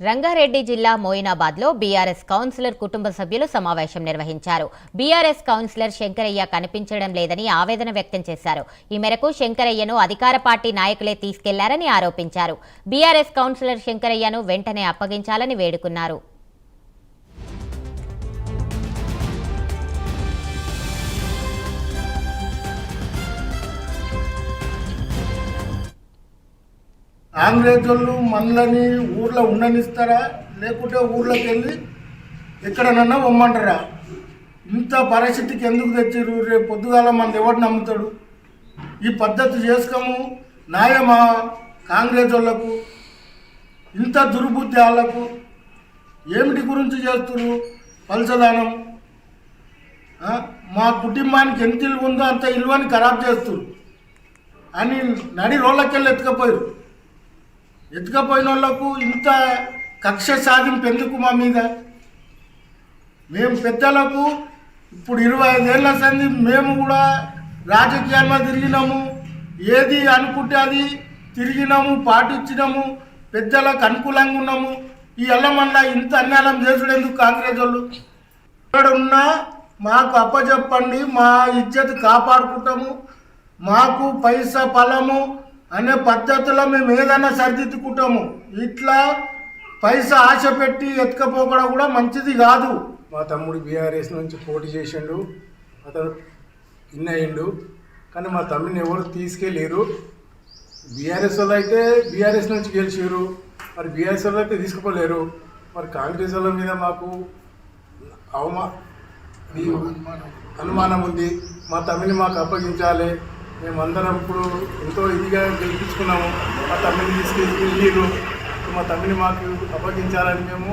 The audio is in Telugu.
రంగారెడ్డి జిల్లా మోయినాబాద్లో బీఆర్ఎస్ కౌన్సిలర్ కుటుంబ సభ్యులు సమావేశం నిర్వహించారు. బీఆర్ఎస్ కౌన్సిలర్ శంకరయ్య కనిపించడం లేదని ఆవేదన వ్యక్తం చేశారు. ఈ మేరకు శంకరయ్యను అధికార పార్టీ నాయకులే తీసుకెళ్ళారని ఆరోపించారు. బీఆర్ఎస్ కౌన్సిలర్ శంకరయ్యను వెంటనే అప్పగించాలని వేడుకున్నారు. ఆంగ్లేజోళ్ళు మనలని ఊర్లో ఉండనిస్తారా? లేకుంటే ఊర్లోకి వెళ్ళి ఎక్కడనన్నా పొమ్మంటారా? ఇంత పరిస్థితికి ఎందుకు తెచ్చారు రేపు పొద్దుగాల మన ఎవరు నమ్ముతాడు? ఈ పద్ధతి చేసుకోము న్యాయమా కాంగ్రెస్ వాళ్ళకు ఇంత దుర్బుద్ధి వాళ్ళకు? ఏమిటి గురించి చేస్తున్నారు పలసదానం? మా కుటుంబానికి ఎంత ఇల్లు ఉందో అంత ఇల్వని ఖరాబ్ చేస్తున్నారు అని నడి రోళ్ళకెళ్ళి ఎత్తుకపోయారు ఎత్తుకపోయిన వాళ్ళకు ఇంత కక్ష సాధింపు ఎందుకు మా మీద? మేము పెద్దలకు ఇప్పుడు ఇరవై ఐదేళ్ళ సంది మేము కూడా రాజకీయాల్లో తిరిగినాము. ఏది అనుకుంటే అది తిరిగినాము పాటించినాము పెద్దలకు అనుకూలంగా ఉన్నాము. ఈ ఎల్లమల్ల ఇంత అన్యాయం చేసుడు ఎందుకు కాంగ్రెస్ వాళ్ళు? ఇక్కడ ఉన్నా మాకు అప్పచెప్పండి మా ఇజ్జత్ కాపాడుకుంటాము. మాకు పైసా ఫలము అనే పద్ధతిలో మేము ఏదైనా సరిదిద్దుకుంటాము. ఇట్లా పైసా ఆశ పెట్టి ఎత్తుకపోకడం కూడా మంచిది కాదు. మా తమ్ముడు బీఆర్ఎస్ నుంచి పోటీ చేసిండు. అతను విన్ అయ్యిండు. కానీ మా తమ్ముడిని ఎవరు తీసుకెళ్ళారు బీఆర్ఎస్ వాళ్ళు అయితే బీఆర్ఎస్ నుంచి గెలిచారు మరి బీఆర్ఎస్ వాళ్ళు అయితే తీసుకుపోలేరు. మరి కాంగ్రెస్ వాళ్ళ మీద మాకు అవమా అనుమానం ఉంది. మా తమ్మిని మాకు అప్పగించాలి. మేమందరం ఇప్పుడు ఎంతో ఇదిగా గెలిపించుకున్నాము. మా తమ్మిని తీసుకెళ్ళి మా తమ్మిని మాకు అప్పగించాలని మేము